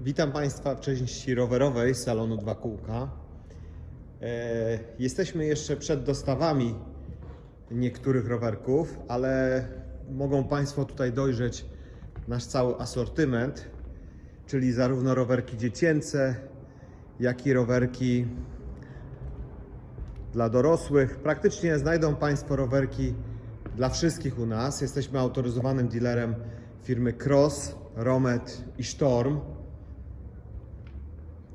Witam Państwa w części rowerowej salonu Dwa Kółka. E, jesteśmy jeszcze przed dostawami niektórych rowerków, ale mogą Państwo tutaj dojrzeć nasz cały asortyment, czyli zarówno rowerki dziecięce, jak i rowerki dla dorosłych. Praktycznie znajdą Państwo rowerki dla wszystkich u nas. Jesteśmy autoryzowanym dealerem firmy Cross, Romet i Storm.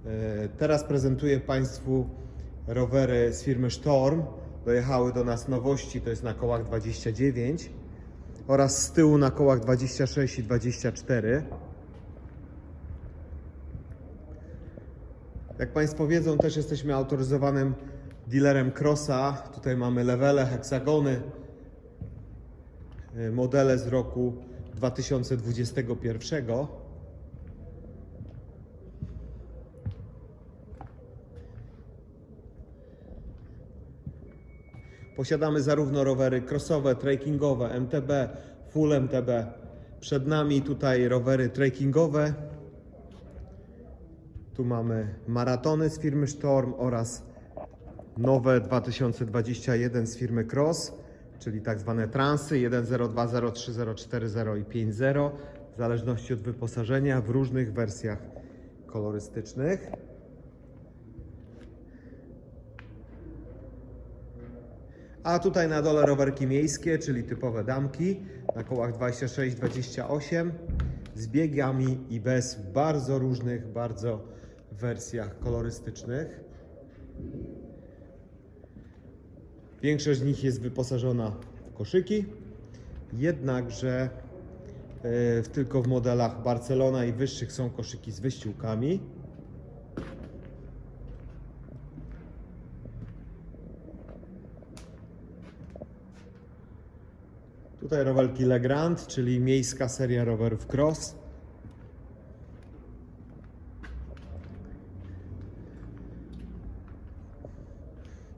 E, Teraz prezentuję Państwu rowery z firmy Storm. Dojechały do nas nowości, to jest na kołach 29 oraz z tyłu na kołach 26 i 24. Jak Państwo wiedzą, też jesteśmy autoryzowanym dealerem Crossa. Tutaj mamy levele, heksagony, y, modele z roku 2021. Posiadamy zarówno rowery crossowe, trekkingowe, MTB, full MTB. Przed nami tutaj rowery trekkingowe. Tu mamy maratony z firmy Storm oraz nowe 2021 z firmy Cross, czyli tak zwane transy 1.02, 03, 040 i 5.0 w zależności od wyposażenia w różnych wersjach kolorystycznych. A tutaj na dole rowerki miejskie, czyli typowe damki na kołach 26-28 z biegami i bez bardzo różnych, bardzo wersjach kolorystycznych. Większość z nich jest wyposażona w koszyki, jednakże e, tylko w modelach Barcelona i wyższych są koszyki z wyściółkami. Tutaj rowerki Legrand, czyli miejska seria rowerów cross.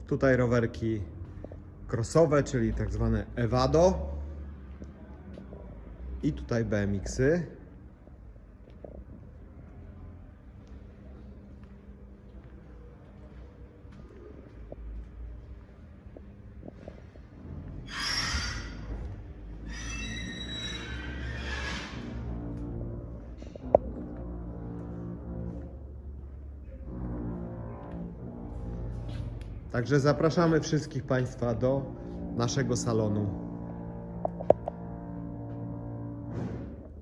Tutaj rowerki crossowe, czyli tak zwane Evado. I tutaj BMX-y. Także zapraszamy wszystkich Państwa do naszego salonu